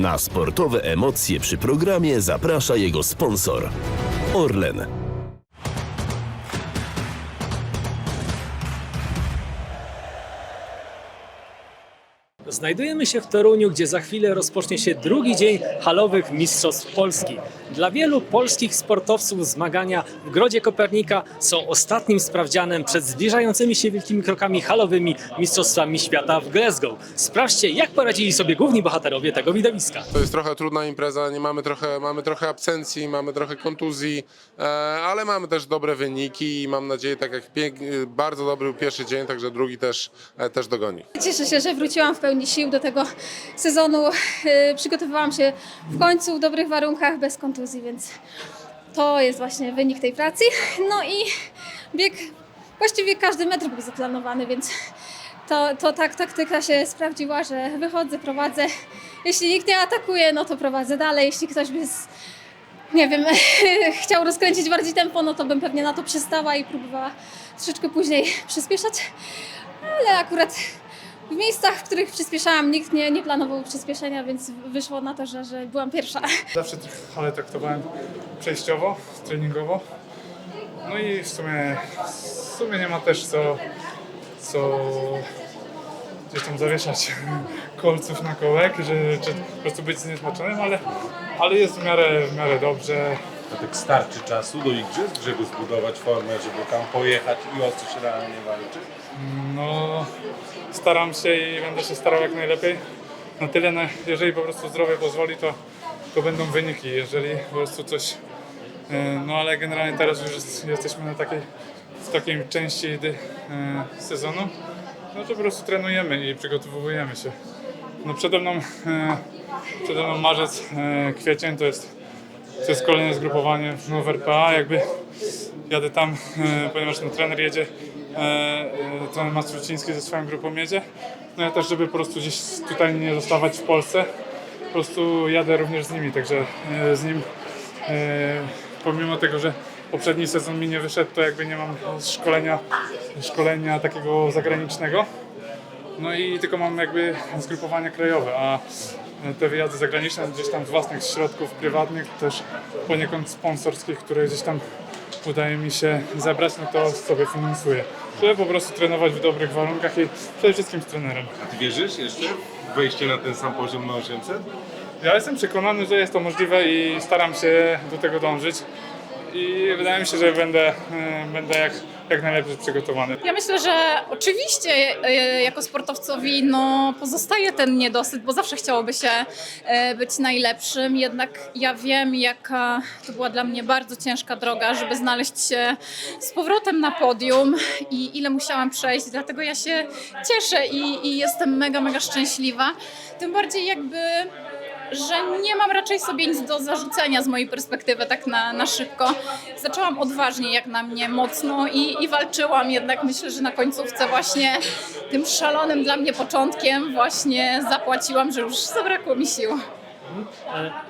Na sportowe emocje przy programie zaprasza jego sponsor Orlen. Znajdujemy się w Toruniu, gdzie za chwilę rozpocznie się drugi dzień halowych Mistrzostw Polski. Dla wielu polskich sportowców zmagania w Grodzie Kopernika są ostatnim sprawdzianem przed zbliżającymi się wielkimi krokami halowymi Mistrzostwami Świata w Glasgow. Sprawdźcie, jak poradzili sobie główni bohaterowie tego widowiska. To jest trochę trudna impreza, nie mamy trochę, mamy trochę absencji, mamy trochę kontuzji, e, ale mamy też dobre wyniki i mam nadzieję, tak jak pięk- bardzo dobry był pierwszy dzień, także drugi też, e, też dogoni. Cieszę się, że wróciłam w pełni sił do tego sezonu. Yy, Przygotowywałam się w końcu w dobrych warunkach, bez kontuzji, więc to jest właśnie wynik tej pracy. No i bieg, właściwie każdy metr był zaplanowany, więc to, to tak taktyka się sprawdziła, że wychodzę, prowadzę. Jeśli nikt nie atakuje, no to prowadzę dalej. Jeśli ktoś by z, nie wiem, chciał rozkręcić bardziej tempo, no to bym pewnie na to przystała i próbowała troszeczkę później przyspieszać. Ale akurat w miejscach, w których przyspieszałam, nikt nie, nie planował przyspieszenia, więc wyszło na to, że, że byłam pierwsza. Zawsze halę traktowałem przejściowo, treningowo. No i w sumie, w sumie nie ma też co, co gdzieś tam zawieszać kolców na kołek, że, czy po prostu być zniesmaczonym, ale, ale jest w miarę, w miarę dobrze. A tak starczy czasu do igrzysk, żeby zbudować formę, żeby tam pojechać i o coś realnie walczyć? No, staram się i będę się starał jak najlepiej. Na tyle, na, jeżeli po prostu zdrowie pozwoli, to, to będą wyniki. Jeżeli po prostu coś. e, No ale generalnie teraz już jest, jesteśmy na takiej, w takiej części e, sezonu, no to po prostu trenujemy i przygotowujemy się. No przede mną, e, przede mną marzec, kwiecień to jest, to jest kolejne zgrupowanie w RPA. Jakby jadę tam, ponieważ no, trener jedzie, trener Mastruciński ze swoją grupą jedzie. No ja też, żeby po prostu gdzieś tutaj nie zostawać w Polsce, po prostu jadę również z nimi, także e, z nim e, pomimo tego, że poprzedni sezon mi nie wyszedł, to jakby nie mam szkolenia, szkolenia takiego zagranicznego. No i tylko mam jakby zgrupowania krajowe, a te wyjazdy zagraniczne gdzieś tam z własnych środków prywatnych, też poniekąd sponsorskich, które gdzieś tam udaje mi się zebrać, no to sobie finansuję. Żeby po prostu trenować w dobrych warunkach i przede wszystkim z trenerem. A ty wierzysz jeszcze w wejście na ten sam poziom na 800? Ja jestem przekonany, że jest to możliwe i staram się do tego dążyć. I wydaje mi się, że będę, e, będę jak, jak najlepiej przygotowany. Ja myślę, że oczywiście e, jako sportowcowi no, pozostaje ten niedosyt, bo zawsze chciałoby się e, być najlepszym, jednak ja wiem, jaka to była dla mnie bardzo ciężka droga, żeby znaleźć się z powrotem na podium i ile musiałam przejść, dlatego ja się cieszę i, i jestem mega, mega szczęśliwa. Tym bardziej jakby że nie mam raczej sobie nic do zarzucenia z mojej perspektywy tak na, na szybko. Zaczęłam odważnie jak na mnie mocno i, i walczyłam, jednak myślę, że na końcówce właśnie tym szalonym dla mnie początkiem właśnie zapłaciłam, że już zabrakło mi sił.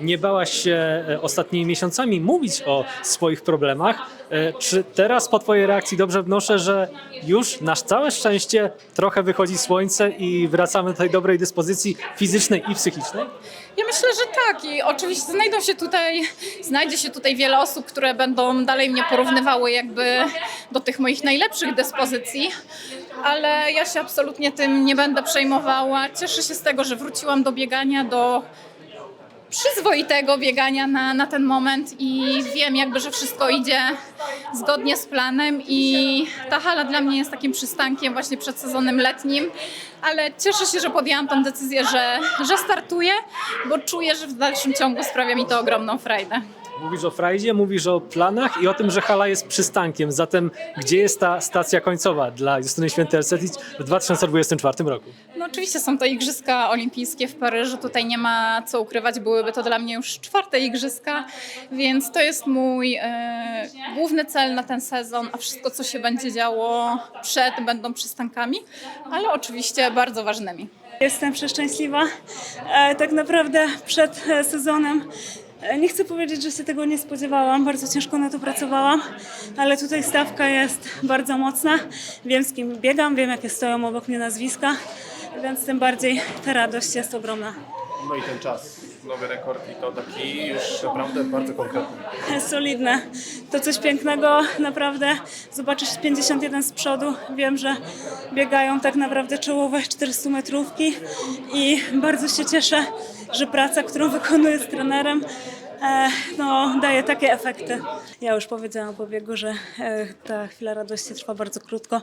Nie bałaś się e, ostatnimi miesiącami mówić o swoich problemach. E, Czy teraz po Twojej reakcji dobrze wnoszę, że już na całe szczęście trochę wychodzi słońce i wracamy do tej dobrej dyspozycji fizycznej i psychicznej? Ja myślę, że tak i oczywiście znajdą się tutaj, znajdzie się tutaj wiele osób, które będą dalej mnie porównywały jakby do tych moich najlepszych dyspozycji, ale ja się absolutnie tym nie będę przejmowała. Cieszę się z tego, że wróciłam do biegania, do przyzwoitego biegania na, na ten moment i wiem jakby, że wszystko idzie zgodnie z planem i ta hala dla mnie jest takim przystankiem właśnie przed sezonem letnim, ale cieszę się, że podjęłam tą decyzję, że, że startuję, bo czuję, że w dalszym ciągu sprawia mi to ogromną frajdę. Mówisz o frajdzie, mówisz o planach i o tym, że hala jest przystankiem. Zatem gdzie jest ta stacja końcowa dla Justyny Święty-Elsetic w 2024 roku? No oczywiście są to Igrzyska Olimpijskie w Paryżu, tutaj nie ma co ukrywać, byłyby to dla mnie już czwarte Igrzyska, więc to jest mój e, główny cel na ten sezon, a wszystko co się będzie działo przed będą przystankami, ale oczywiście bardzo ważnymi. Jestem przeszczęśliwa. E, tak naprawdę przed e, sezonem nie chcę powiedzieć, że się tego nie spodziewałam. Bardzo ciężko na to pracowałam, ale tutaj stawka jest bardzo mocna. Wiem z kim biegam, wiem jakie stoją obok mnie nazwiska, więc tym bardziej ta radość jest ogromna. No i ten czas nowy rekord i to taki już naprawdę bardzo konkretny. solidne. To coś pięknego, naprawdę. Zobaczysz 51 z przodu. Wiem, że biegają tak naprawdę czołowe 400 metrówki i bardzo się cieszę, że praca, którą wykonuję z trenerem, no, daje takie efekty. Ja już powiedziałam po biegu, że e, ta chwila radości trwa bardzo krótko,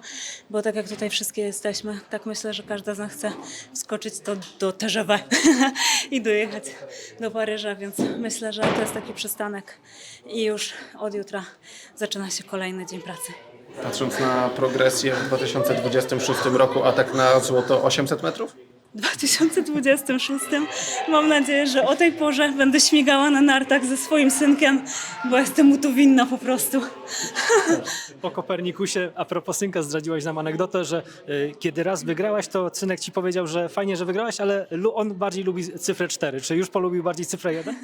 bo tak jak tutaj wszystkie jesteśmy, tak myślę, że każda z nas chce wskoczyć do, do TGV i dojechać do Paryża, więc myślę, że to jest taki przystanek i już od jutra zaczyna się kolejny dzień pracy. Patrząc na progresję w 2026 roku, atak na złoto 800 metrów? W 2026 mam nadzieję, że o tej porze będę śmigała na nartach ze swoim synkiem, bo jestem mu tu winna po prostu. Po Kopernikusie, a propos synka, zdradziłaś nam anegdotę, że y, kiedy raz wygrałaś, to synek ci powiedział, że fajnie, że wygrałaś, ale lu- on bardziej lubi cyfrę 4. Czy już polubił bardziej cyfrę 1?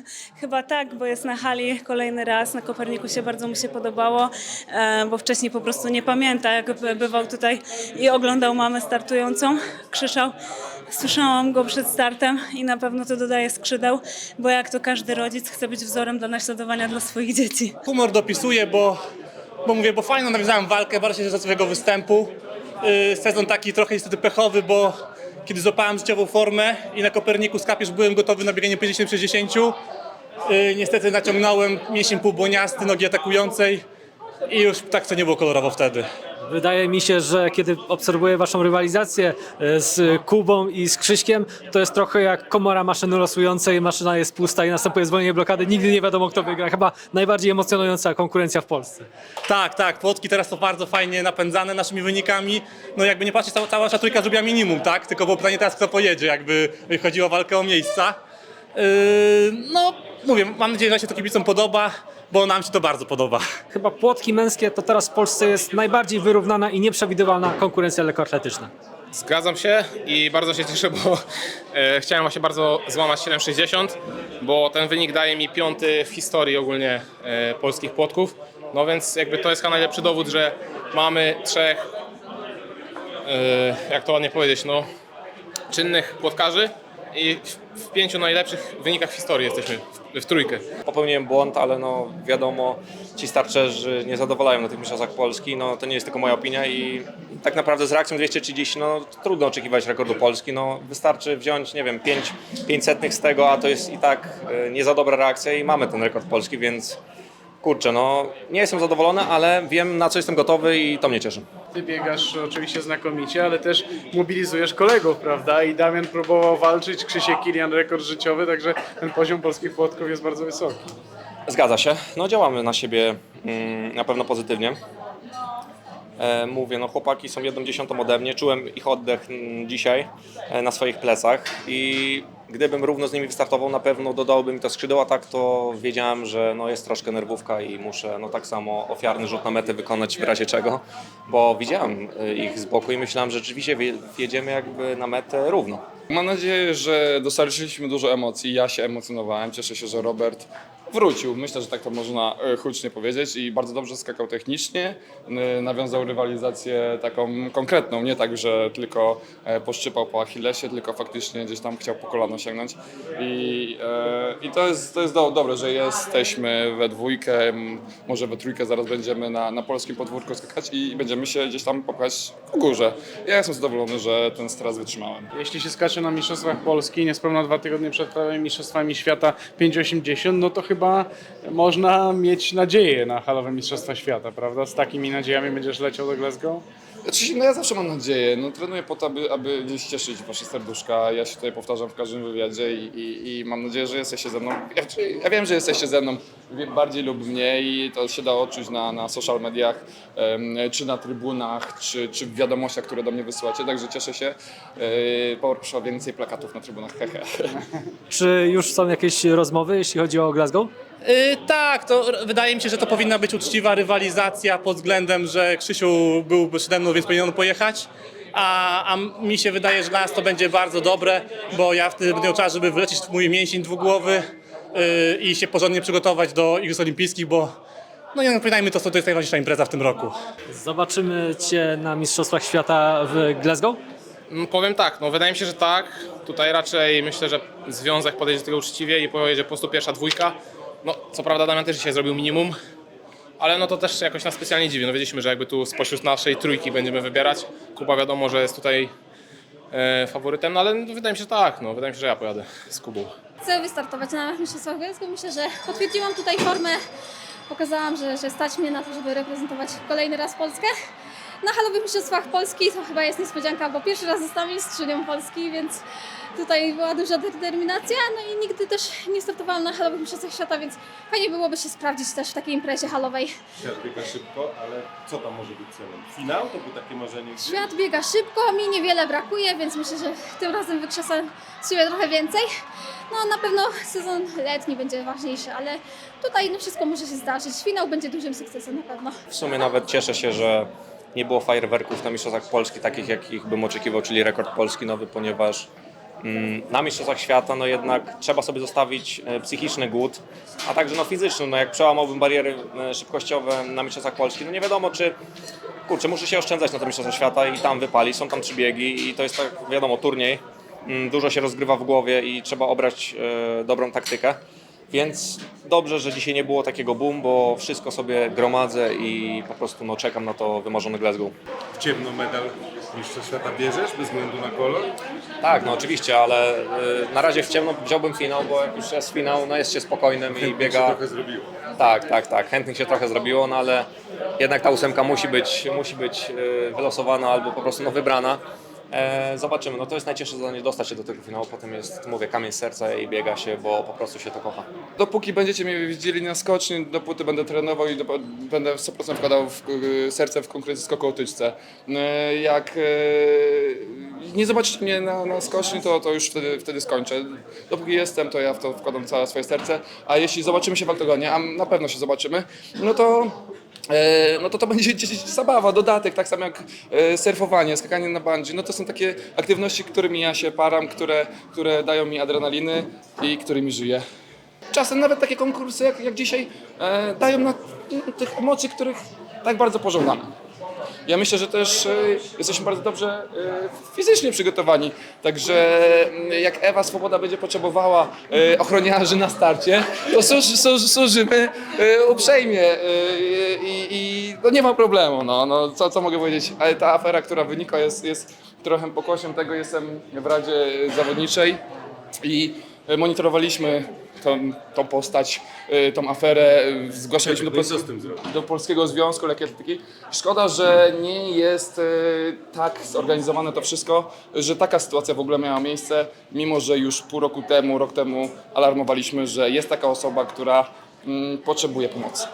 Chyba tak, bo jest na hali kolejny raz. Na Kopernikusie bardzo mu się podobało, e, bo wcześniej po prostu nie pamięta, jak by- bywał tutaj i oglądał mamę startującą. Krzyczał. Słyszałam go przed startem i na pewno to dodaje skrzydeł, bo jak to każdy rodzic chce być wzorem do naśladowania dla swoich dzieci. humor dopisuję, bo, bo mówię, bo fajną nawiązałem walkę, bardzo się cieszę swojego występu. Yy, sezon taki trochę niestety pechowy, bo kiedy złapałem życiową formę i na Koperniku skapie, że byłem gotowy na bieganie 50 przez 10, yy, niestety naciągnąłem mięsień półbłoniasty, nogi atakującej i już tak to nie było kolorowo wtedy. Wydaje mi się, że kiedy obserwuję waszą rywalizację e, z Kubą i z Krzyśkiem, to jest trochę jak komora maszyny losującej, maszyna jest pusta i następuje zwolnienie blokady, nigdy nie wiadomo kto wygra. Chyba najbardziej emocjonująca konkurencja w Polsce. Tak, tak, Płotki teraz są bardzo fajnie napędzane naszymi wynikami. No jakby nie patrzeć, cała, cała nasza trójka zrobiła minimum, tak? Tylko było pytanie teraz, kto pojedzie, jakby chodzi o walkę o miejsca. Yy, no, mówię, mam nadzieję, że się to kibicom podoba, bo nam się to bardzo podoba. Chyba płotki męskie to teraz w Polsce jest najbardziej wyrównana i nieprzewidywalna konkurencja lekkoatletyczna. Zgadzam się i bardzo się cieszę, bo e, chciałem właśnie bardzo złamać 7,60, bo ten wynik daje mi piąty w historii ogólnie e, polskich płotków. No więc jakby to jest chyba najlepszy dowód, że mamy trzech, e, jak to ładnie powiedzieć, no, czynnych płotkarzy i w, pięciu najlepszych wynikach w historii jesteśmy, w, w trójkę. Popełniłem błąd, ale no wiadomo, ci starczerzy nie zadowalają na tych mistrzostwach Polski, no to nie jest tylko moja opinia i tak naprawdę z reakcją 230, no trudno oczekiwać rekordu Polski, no wystarczy wziąć, nie wiem, 5, 500 z tego, a to jest i tak e, nie za dobra reakcja i mamy ten rekord Polski, więc kurczę, no nie jestem zadowolony, ale wiem na co jestem gotowy i to mnie cieszy. Ty biegasz oczywiście znakomicie, ale też mobilizujesz kolegów, prawda? I Damian próbował walczyć, Krzysiek Kilian rekord życiowy, także ten poziom polskich płotków jest bardzo wysoki. Zgadza się. No działamy na siebie mm, na pewno pozytywnie. E, mówię, no chłopaki są jedną dziesiątą ode mnie. Czułem ich oddech mm, dzisiaj e, na swoich plecach i gdybym równo z nimi wystartował, na pewno dodałby mi to skrzydeł, a tak to wiedziałem, że no jest troszkę nerwówka i muszę no tak samo ofiarny rzut na metę wykonać w razie czego, bo widziałem e, ich z boku i myślałem, że rzeczywiście wje- wjedziemy jakby na metę równo. Mam nadzieję, że dostarczyliśmy dużo emocji. Ja się emocjonowałem. Cieszę się, że Robert wrócił. Myślę, że tak to można e, hucznie powiedzieć i bardzo dobrze skakał technicznie. Nawiązał rywalizację taką konkretną, nie tak, że tylko e, poszczypał po Achillesie, tylko faktycznie gdzieś tam chciał po kolano sięgnąć. I, e, i to jest, to jest do, dobre, że jesteśmy we dwójkę, może we trójkę zaraz będziemy na, na polskim podwórku skakać i będziemy się gdzieś tam popchać w górze. Ja jestem zadowolony, że ten stres wytrzymałem. Jeśli się skacze na Mistrzostwach Polski, niespełna dwa tygodnie przed prawymi Mistrzostwami Świata 5,80, no to chyba można mieć nadzieję na halowe Mistrzostwa Świata, prawda? Z takimi nadziejami będziesz leciał do Glasgow? Znaczy, no ja zawsze mam nadzieję. No, trenuję po to, aby, aby gdzieś cieszyć wasze serduszka. Ja się tutaj powtarzam w każdym wywiadzie i, i, i mam nadzieję, że jesteście ze mną. Ja, ja wiem, że jesteście ze mną bardziej lub mniej to się da odczuć na, na social mediach, czy na trybunach, czy, czy w wiadomościach, które do mnie wysyłacie. Także cieszę się. Yy, poproszę o więcej plakatów na trybunach. Hehe. Czy już są jakieś rozmowy, jeśli chodzi o Glasgow? Yy, tak, to wydaje mi się, że to powinna być uczciwa rywalizacja pod względem, że Krzysiu byłby przede mną, więc powinien on pojechać. A, a mi się wydaje, że dla nas to będzie bardzo dobre, bo ja wtedy będę miał czas, żeby wyleczyć mój mięsień dwugłowy yy, i się porządnie przygotować do Igrzysk Olimpijskich, bo no nie pamiętajmy, to, to jest najważniejsza impreza w tym roku. Zobaczymy Cię na Mistrzostwach Świata w Glasgow? No, powiem tak, no wydaje mi się, że tak. Tutaj raczej myślę, że związek podejdzie do tego uczciwie i pojedzie po prostu pierwsza dwójka. No, co prawda Damian też dzisiaj zrobił minimum, ale no to też jakoś nas specjalnie dziwi. No wiedzieliśmy, że jakby tu spośród naszej trójki będziemy wybierać. Kuba wiadomo, że jest tutaj e, faworytem, no ale no, wydaje mi się, że tak, no wydaje mi się, że ja pojadę z Kubą. Chcę wystartować na Mistrzostwach Wojewódzkich. Myślę, że potwierdziłam tutaj formę. Pokazałam, że, że stać mnie na to, żeby reprezentować kolejny raz Polskę. Na halowych Mistrzostwach Polski to chyba jest niespodzianka, bo pierwszy raz zostałam mistrzynią Polski, więc tutaj była duża determinacja. No i nigdy też nie startowałam na halowych Mistrzostwach Świata, więc fajnie byłoby się sprawdzić też w takiej imprezie halowej. Świat biega szybko, ale co tam może być celem? Finał to było takie marzenie? Świat biega szybko, mi niewiele brakuje, więc myślę, że tym razem wykrzesam z siebie trochę więcej. No na pewno sezon letni będzie ważniejszy, ale tutaj no, wszystko może się zdarzyć. Finał będzie dużym sukcesem na pewno. W sumie nawet cieszę się, że nie było fajerwerków na Mistrzostwach Polski, takich jakich bym oczekiwał, czyli rekord polski nowy, ponieważ na Mistrzostwach Świata no jednak trzeba sobie zostawić e, psychiczny głód, a także no fizyczny. No jak przełamałbym bariery e, szybkościowe na Mistrzostwach Polski, no nie wiadomo czy kurczę, muszę się oszczędzać na te Mistrzostwa Świata i tam wypalić, są tam trzy biegi i to jest tak wiadomo turniej, Mm, dużo się rozgrywa w głowie i trzeba obrać e, dobrą taktykę. Więc dobrze, że dzisiaj nie było takiego boom, bo wszystko sobie gromadzę i po prostu no, czekam na to wymarzone Glasgow. W ciemno medal Mistrzostw Świata bierzesz bez względu na kolor? Tak, no oczywiście, ale y, na razie w ciemno wziąłbym finał, bo jak już jest finał, no jest się spokojnym i biega. się trochę zrobiło. Tak, tak, tak. Chętnych się trochę zrobiło, no ale jednak ta ósemka musi być, musi być y, wylosowana albo po prostu no, wybrana. E, zobaczymy, no to jest najcięższe zadanie dostać się do tego finału, potem jest, mówię, kamień serca i biega się, bo po prostu się to kocha. Dopóki będziecie mnie widzieli na skoczni, dopóty będę trenował i będę w 100% wkładał w y, serce w konkretnie skoku o. Y, Jak y, nie zobaczycie mnie na, na skoczni, to, to już wtedy, wtedy skończę. Dopóki jestem, to ja w to wkładam całe swoje serce, a jeśli zobaczymy się w oktagonie, a na pewno się zobaczymy, no to E, no to to będzie zabawa, dodatek, tak samo jak e, surfowanie, skakanie na bungee. No to są takie aktywności, którymi ja się param, które, które dają mi adrenaliny i którymi żyję. Czasem nawet takie konkursy jak, jak dzisiaj e, dają na tych emocji, których tak bardzo pożądamy. Ja myślę, że też e, jesteśmy bardzo dobrze e, fizycznie przygotowani. Także mm, jak Ewa Swoboda będzie potrzebowała e, ochroniarzy na starcie, to służ, służ, służymy uprzejmie i, i no nie ma problemu. No, no, co, co mogę powiedzieć? Ale ta afera, która wynika, jest, jest trochę pokłosiem tego. Jestem w Radzie Zawodniczej i monitorowaliśmy tą, tą postać, y, tą aferę, y, zgłaszaliśmy do, do Polskiego Związku Lekkiej Atletyki. Szkoda, że nie jest y, tak zorganizowane to wszystko, że taka sytuacja w ogóle miała miejsce, mimo że już pół roku temu, rok temu alarmowaliśmy, że jest taka osoba, która mm, potrzebuje pomocy.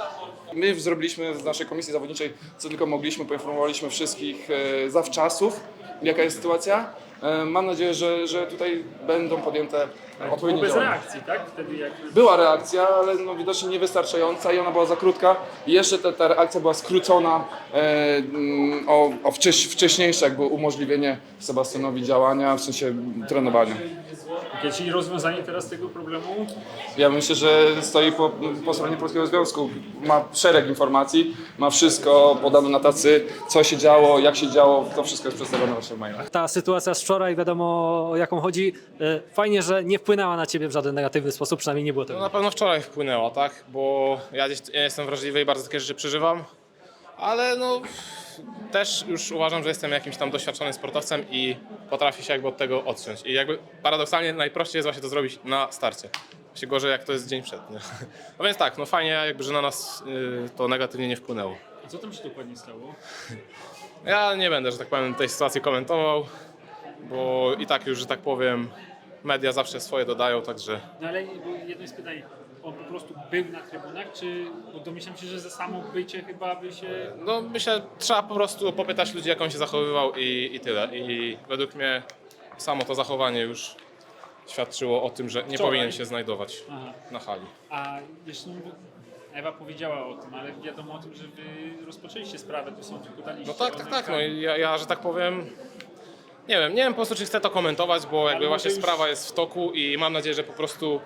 My zrobiliśmy z naszej komisji zawodniczej co tylko mogliśmy, poinformowaliśmy wszystkich zawczasów, jaka jest sytuacja. E, Mam nadzieję, że, że tutaj będą podjęte odpowiednie Bez działania. reakcji, tak? Wtedy jak Była reakcja, ale no widocznie niewystarczająca i ona była za krótka. I jeszcze ta, ta reakcja była skrócona e, mm, o, o wcześ, wcześniejsze jakby umożliwienie Sebastianowi działania, w sensie trenowania. Jakieś rozwiązanie teraz tego problemu? Ja myślę, że stoi po, po stronie Polskiego Związku. Ma szereg informacji, ma wszystko podane na tacy, co się działo, jak się działo, to wszystko jest przedstawione właśnie w mailach. Ta sytuacja z wczoraj, wiadomo o jaką chodzi. E, Fajnie, że nie wpłynęła na ciebie w żaden negatywny sposób, przynajmniej nie było No tego. na pewno wczoraj wpłynęła, tak? Bo ja, gdzieś, ja jestem wrażliwy i bardzo takie rzeczy przeżywam, ale no też już uważam, że jestem jakimś tam doświadczonym sportowcem i potrafię się jakby od tego odciąć. I jakby paradoksalnie najprościej jest właśnie to zrobić na starcie. Się gorzej jak to jest dzień przed, nie? No więc tak, no fajnie jakby, że na nas y, to negatywnie nie wpłynęło. A co tam się dokładnie stało? Ja nie będę, że tak powiem, tej sytuacji komentował, bo i tak już, że tak powiem, media zawsze swoje dodają, także No ale bo jedno jest pytanie, on po prostu był na trybunach, czy bo domyślam się, że za samo bycie chyba by się... No myślę, trzeba po prostu popytać ludzi, jak on się zachowywał i, i tyle. I według mnie samo to zachowanie już świadczyło o tym, że nie Wczoraj. powinien się znajdować Aha. na hali. A jeszcze no, Ewa powiedziała o tym, ale wiadomo o tym, że wy rozpoczęliście sprawę, to są podaliście. No tak, tak, tak. No i ja, ja, że tak powiem, nie wiem, nie wiem po prostu, czy chcę to komentować, bo jakby właśnie sprawa jest w toku i mam nadzieję, że po prostu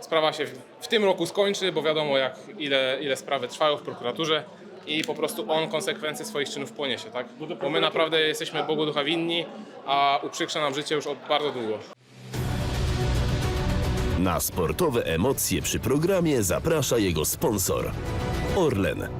sprawa się w, w tym roku skończy, bo wiadomo jak ile, ile sprawy trwają w prokuraturze i po prostu on konsekwencje swoich czynów poniesie, tak? Bo my naprawdę jesteśmy Bogu ducha winni, a uprzykrza nam życie już od bardzo długo. Na sportowe emocje przy programie zaprasza jego sponsor Orlen.